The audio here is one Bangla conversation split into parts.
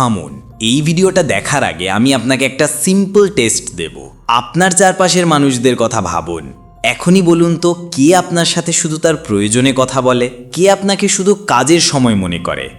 থামুন, এই ভিডিওটা দেখার আগে আমি আপনাকে একটা সিম্পল টেস্ট দেব। আপনার চারপাশের মানুষদের কথা ভাবুন। এখনই বলুন তো, কে আপনার সাথে শুধু তার প্রয়োজনে কথা বলে, কে আপনাকে শুধু কাজের সময় মনে করে?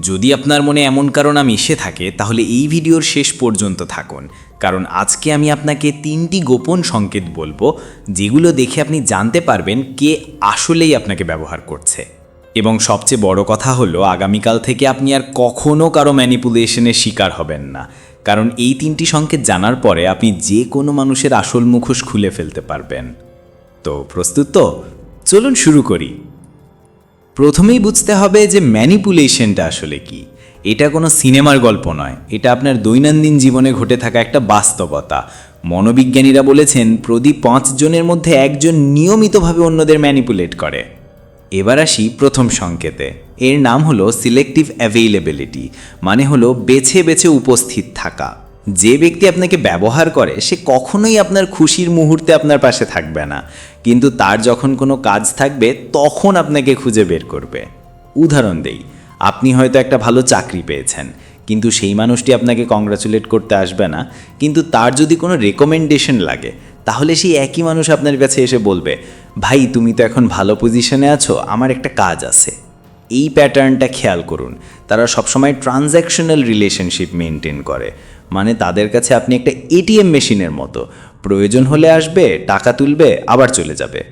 যদি আপনার মনে এমন কারণা মিশে থাকে, তাহলে এই ভিডিওর শেষ পর্যন্ত থাকুন। কারণ আজকে আমি আপনাকে তিনটি গোপন সংকেত বলব, যেগুলো দেখে আপনি জানতে পারবেন কে আসলেই আপনাকে ব্যবহার করছে। এবং সবচেয়ে বড় কথা হলো, আগামীকাল থেকে আপনি আর কখনও কারও ম্যানিপুলেশনের শিকার হবেন না। কারণ এই তিনটি সংকেত জানার পরে আপনি যে কোনো মানুষের আসল মুখোশ খুলে ফেলতে পারবেন। তো প্রস্তুত তো? চলুন শুরু করি। প্রথমেই বুঝতে হবে যে ম্যানিপুলেশনটা আসলে কি। এটা কোনো সিনেমার গল্প নয়। এটা আপনার দৈনন্দিন জীবনে ঘটে থাকা একটা বাস্তবতা। মনোবিজ্ঞানীরা বলেছেন, প্রতি পাঁচজনের মধ্যে একজন নিয়মিতভাবে অন্যদের ম্যানিপুলেট করে। এবার আসি প্রথম সংকেতে। এর নাম হলো সিলেক্টিভ অ্যাভেইলেবিলিটি মানে হলো বেছে বেছে উপস্থিত থাকা। যে ব্যক্তি আপনাকে ব্যবহার করে, সে কখনোই আপনার খুশির মুহূর্তে আপনার পাশে থাকবে না। কিন্তু তার যখন কোনো কাজ থাকবে, তখন আপনাকে খুঁজে বের করবে। উদাহরণ দেই, আপনি হয়তো একটা ভালো চাকরি পেয়েছেন, কিন্তু সেই মানুষটি আপনাকে কংগ্রাচুলেট করতে আসবে না। কিন্তু তার যদি কোনো রেকমেন্ডেশন লাগে, তাহলে সেই একই মানুষ আপনার কাছে এসে বলবে ভাই, তুমি তো এখন ভালো পজিশনে আছো, আমার একটা কাজ আছে। এই প্যাটার্নটা খেয়াল করুন। তারা সবসময় ট্রানজ্যাকশনাল রিলেশনশিপ মেনটেন করে। মানে তাদের কাছে আপনি একটা এটিএম মেশিনের মতো। প্রয়োজন হলে আসবে, টাকা তুলবে, আবার চলে যাবে।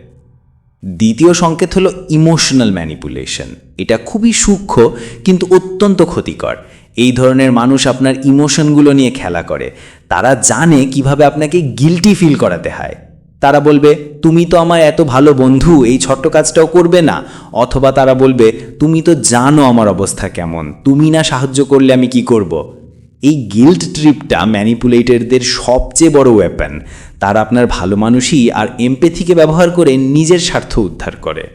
দ্বিতীয় সংকেত হলো ইমোশনাল ম্যানিপুলেশন এটা খুবই সূক্ষ্ম, কিন্তু অত্যন্ত ক্ষতিকর। এই ধরনের মানুষ আপনার ইমোশনগুলো নিয়ে খেলা করে। তারা জানে কীভাবে আপনাকে গিলটি ফিল করাতে হয়। তারা বলবে, তুমি তো আমার এত ভালো বন্ধু, এই ছোট্ট কাজটাও করবে না। অথবা তারা বলবে, তুমি তো জানো আমার অবস্থা কেমন, তুমি না সাহায্য করলে আমি কি করব। এই গিল্ট ট্রিপটা ম্যানিপুলেটরদের সবচেয়ে বড় ওয়েপন তারা আপনার ভালো মানুষই আর এমপেথিকে ব্যবহার করে নিজের স্বার্থ উদ্ধার করে।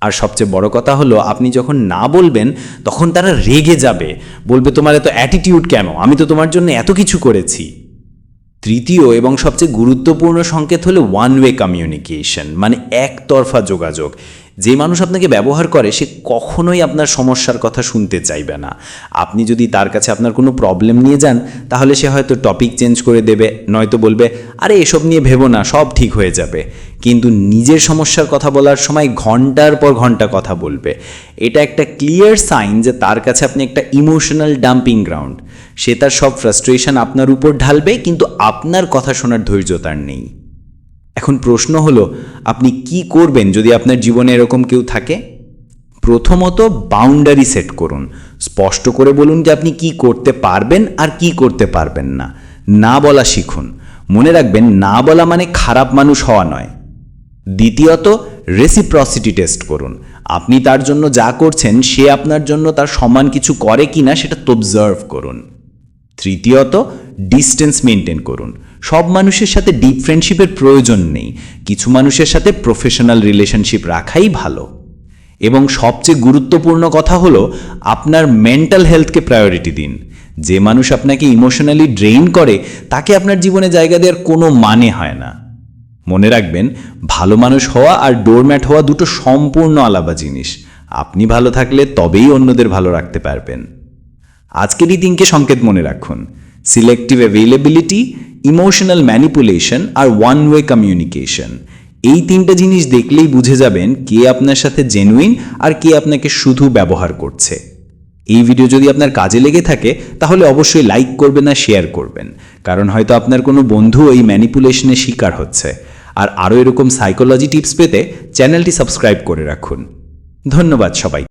আর সবচেয়ে বড় কথা হলো, আপনি যখন না বলবেন, তখন তারা রেগে যাবে। বলবে, তোমার এত অ্যাটিটিউড কেন? আমি তো তোমার জন্য এত কিছু করেছি। তৃতীয় এবং সবচেয়ে গুরুত্বপূর্ণ সংকেত হলো ওয়ান ওয়ে কমিউনিকেশন মানে একতরফা যোগাযোগ। যে মানুষ আপনাকে ব্যবহার করে, সে কখনোই আপনার সমস্যার কথা শুনতে চাইবে না। আপনি যদি তার কাছে আপনার কোনো প্রবলেম নিয়ে যান, তাহলে সে হয়তো টপিক চেঞ্জ করে দেবে, নয়তো বলবে, আরে, এসব নিয়ে ভেবো না, সব ঠিক হয়ে যাবে। কিন্তু নিজের সমস্যার কথা বলার সময় ঘণ্টার পর ঘণ্টা কথা বলবে। এটা একটা ক্লিয়ার সাইন যে তার কাছে আপনি একটা ইমোশনাল ডাম্পিং গ্রাউন্ড সে তার সব ফ্রাস্ট্রেশন আপনার উপর ঢালবে, কিন্তু আপনার কথা শোনার ধৈর্য তার নেই। এখন প্রশ্ন হলো, আপনি কি করবেন যদি আপনার জীবনে এরকম কেউ থাকে? প্রথমত বাউন্ডারি সেট করুন। স্পষ্ট করে বলুন যে আপনি কি করতে পারবেন আর কি করতে পারবেন না। না বলা শিখুন। মনে রাখবেন, না বলা মানে খারাপ মানুষ হওয়া নয়। দ্বিতীয়ত রেসিপ্রসিটি টেস্ট করুন। আপনি তার জন্য যা করছেন, সে আপনার জন্য তার সমান কিছু করে কিনা সেটা অবজার্ভ করুন। তৃতীয়ত ডিস্টেন্স মেনটেন করুন। সব মানুষের সাথে ডিপ ফ্রেন্ডশিপের প্রয়োজন নেই। কিছু মানুষের সাথে প্রফেশনাল রিলেশনশিপ রাখাই ভালো। এবং সবচেয়ে গুরুত্বপূর্ণ কথা হলো, আপনার মেন্টাল হেলথকে প্রায়োরিটি দিন। যে মানুষ আপনাকে ইমোশনালি ড্রেইন করে, তাকে আপনার জীবনে জায়গা দেওয়ার কোনো মানে হয় না। মনে রাখবেন, ভালো মানুষ হওয়া আর ডোরম্যাট হওয়া দুটো সম্পূর্ণ আলাদা জিনিস। আপনি ভালো থাকলে তবেই অন্যদের ভালো রাখতে পারবেন। আজকের এই তিনকে সংকেত মনে রাখুন। সিলেক্টিভ অ্যাভেলেবিলিটি ইমোশনাল ম্যানিপুলেশন আর ওয়ান ওয়ে কমিউনিকেশন এই তিনটা জিনিস দেখলেই বুঝে যাবেন কে আপনার সাথে জেনুইন আর কে আপনাকে শুধু ব্যবহার করছে। এই ভিডিও যদি আপনার কাজে লেগে থাকে, তাহলে অবশ্যই লাইক করবেন আর শেয়ার করবেন। কারণ হয়তো আপনার কোনো বন্ধু এই ম্যানিপুলেশনের শিকার হচ্ছে। আর আরও এরকম সাইকোলজি টিপস পেতে চ্যানেলটি সাবস্ক্রাইব করে রাখুন। ধন্যবাদ সবাই